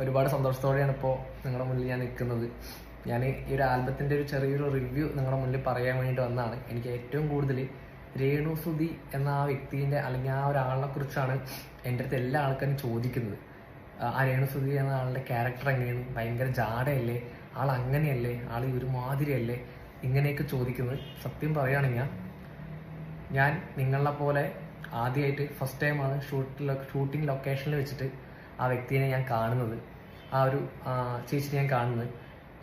ഒരുപാട് സന്തോഷത്തോടെയാണ് ഇപ്പോ നിങ്ങളുടെ മുന്നിൽ ഞാൻ നിൽക്കുന്നത്. ഞാൻ ഈ ഒരു ആൽബത്തിന്റെ ഒരു ചെറിയൊരു റിവ്യൂ നിങ്ങളുടെ മുന്നിൽ പറയാൻ വേണ്ടിയിട്ട് വന്നതാണ്. എനിക്ക് ഏറ്റവും കൂടുതൽ രേണു സുധി എന്ന ആ വ്യക്തിന്റെ അല്ലെങ്കിൽ ആ ഒരാളിനെ കുറിച്ചാണ് എന്റെ അടുത്ത് എല്ലാ ആൾക്കാരും ചോദിക്കുന്നത്. ആ രേണു സുധി എന്ന ആളുടെ ക്യാരക്ടർ എങ്ങനെയാണ്? ഭയങ്കര ജാടയല്ലേ? ആൾ അങ്ങനെയല്ലേ? ആൾ ഒരുമാതിരിയല്ലേ ഇങ്ങനെയൊക്കെ ചോദിക്കുന്നത്. സത്യം പറയുകയാണെങ്കിൽ ഞാൻ നിങ്ങളെ പോലെ ആദ്യമായിട്ട് ഫസ്റ്റ് ടൈമാണ് ഷൂട്ടിൽ ഷൂട്ടിംഗ് ലൊക്കേഷനിൽ വെച്ചിട്ട് ആ വ്യക്തിയെ ഞാൻ കാണുന്നത് ആ ഒരു ചേച്ചിനെ ഞാൻ കാണുന്നത്.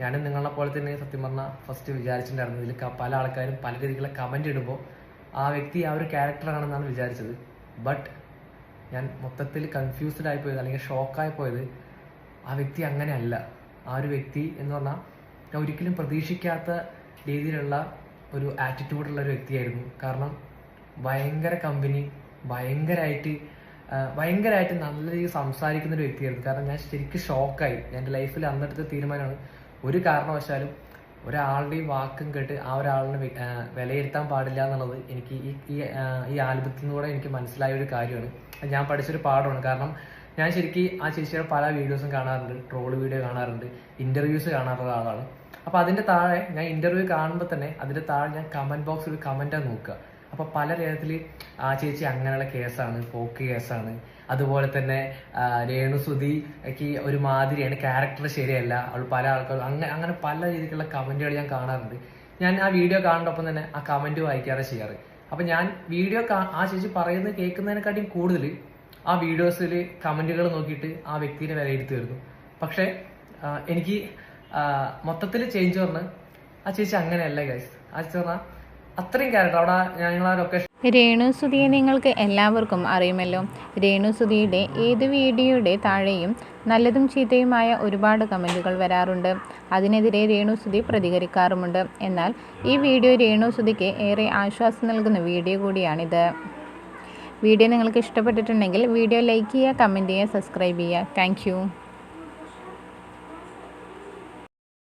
ഞാനും നിങ്ങളെ പോലെ തന്നെ സത്യം പറഞ്ഞാൽ ഫസ്റ്റ് വിചാരിച്ചിട്ടുണ്ടായിരുന്നു ഇതിൽ പല ആൾക്കാരും പല രീതിയിലുള്ള കമന്റ് ഇടുമ്പോൾ ആ വ്യക്തി ആ ഒരു ക്യാരക്ടറാണെന്നാണ് വിചാരിച്ചത്. ബട്ട് ഞാൻ മൊത്തത്തിൽ കൺഫ്യൂസ്ഡ് ആയി പോയത് അല്ലെങ്കിൽ ഷോക്കായി പോയത് ആ വ്യക്തി അങ്ങനെയല്ല. ആ ഒരു വ്യക്തി എന്ന് പറഞ്ഞാൽ ഞാൻ ഒരിക്കലും പ്രതീക്ഷിക്കാത്ത രീതിയിലുള്ള ഒരു ആറ്റിറ്റ്യൂഡുള്ള ഒരു വ്യക്തിയായിരുന്നു. കാരണം ഭയങ്കര കമ്പനി ഭയങ്കരമായിട്ട് ഭയങ്കരമായിട്ട് നല്ല രീതിയിൽ സംസാരിക്കുന്ന ഒരു വ്യക്തിയായിരുന്നു. കാരണം ഞാൻ ശരിക്കും ഷോക്കായി. എന്റെ ലൈഫിൽ അന്നെടുത്ത തീരുമാനമാണ് ഒരു കാരണവശാലും ഒരാളുടെയും വാക്കും കേട്ട് ആ ഒരാളിനെ വിലയിരുത്താൻ പാടില്ല എന്നുള്ളത് എനിക്ക് ഈ ഈ ആൽബത്തിൽ നിന്നൂടെ എനിക്ക് മനസ്സിലായ ഒരു കാര്യമാണ്. ഞാൻ പഠിച്ചൊരു പാഠമാണ്. കാരണം ഞാൻ ശരിക്കും ആ ചേച്ചിയുടെ പല വീഡിയോസും കാണാറുണ്ട്. ട്രോൾ വീഡിയോ കാണാറുണ്ട്. ഇന്റർവ്യൂസ് കാണാറുള്ള ആളാണ്. അപ്പൊ അതിന്റെ താഴെ ഞാൻ ഇന്റർവ്യൂ കാണുമ്പോൾ തന്നെ അതിന്റെ താഴെ ഞാൻ കമന്റ് ബോക്സിൽ കമന്റാണ് നോക്കുക. അപ്പൊ പല തരത്തിൽ ആ ചേച്ചി അങ്ങനെയുള്ള കേസാണ് പോക്ക് കേസാണ്. അതുപോലെ തന്നെ രേണുസുതിക്ക് ഒരു മാതിരിയാണ് ക്യാരക്ടർ ശരിയല്ല. അവൾ പല ആൾക്കാർ അങ്ങനെ അങ്ങനെ പല രീതിക്കുള്ള കമന്റുകൾ ഞാൻ കാണാറുണ്ട്. ഞാൻ ആ വീഡിയോ കാണുന്നൊപ്പം തന്നെ ആ കമന്റ് വായിക്കാറ് ചെയ്യാറ്. അപ്പൊ ഞാൻ വീഡിയോ ആ ചേച്ചി പറയുന്നത് കേൾക്കുന്നതിനെക്കാട്ടിയും കൂടുതൽ ആ വീഡിയോസിൽ കമന്റുകൾ നോക്കിയിട്ട് ആ വ്യക്തിനെ വിലയിരുത്തി വരുന്നു. പക്ഷെ എനിക്ക് മൊത്തത്തിൽ ചേഞ്ച് പറഞ്ഞ് ആ ചേച്ചി അങ്ങനെയല്ല ഗൈസ് ആ ചേച്ചി പറഞ്ഞാൽ അത്രയും ക്യാരക്ടർ അവിടെ ഞങ്ങൾ ആ ലൊക്കേഷൻ രേണുസുതിയെ നിങ്ങൾക്ക് എല്ലാവർക്കും അറിയുമല്ലോ. രേണുസുതിയുടെ ഏത് വീഡിയോയുടെ താഴെയും നല്ലതും ചീത്തയുമായ ഒരുപാട് കമന്റുകൾ വരാറുണ്ട്. അതിനെതിരെ രേണുസുതി പ്രതികരിക്കാറുമുണ്ട്. എന്നാൽ ഈ വീഡിയോ രേണു രേണുസുതിക്ക് ഏറെ ആശ്വാസം നൽകുന്ന വീഡിയോ കൂടിയാണിത്. വീഡിയോ നിങ്ങൾക്ക് ഇഷ്ടപ്പെട്ടിട്ടുണ്ടെങ്കിൽ വീഡിയോ ലൈക്ക് ചെയ്യുക കമന്റ് ചെയ്യുക സബ്സ്ക്രൈബ് ചെയ്യുക. താങ്ക്